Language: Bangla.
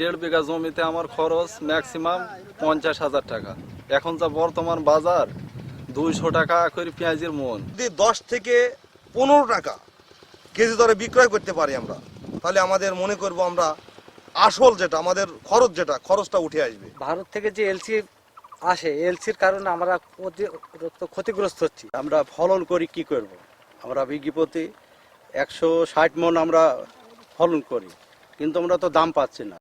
দেড় বিঘা জমিতে আমার খরচ ম্যাক্সিমাম পঞ্চাশ হাজার টাকা। এখন যা বর্তমান বাজার দুইশো টাকা করে পেঁয়াজের মন। যদি দশ থেকে পনেরো টাকা কেজি দরে বিক্রয় করতে পারি আমরা তাহলে আমাদের মনে করব আমরা আসল যেটা আমাদের খরচ যেটা খরচটা উঠে আসবে। ভারত থেকে যে এলসি আসে এলসির কারণে আমরা ক্ষতিগ্রস্ত হচ্ছি। আমরা ফলন করি কি করব। আমরা বিঘি প্রতি একশো ষাট মন আমরা ফলন করি কিন্তু আমরা তো দাম পাচ্ছি না।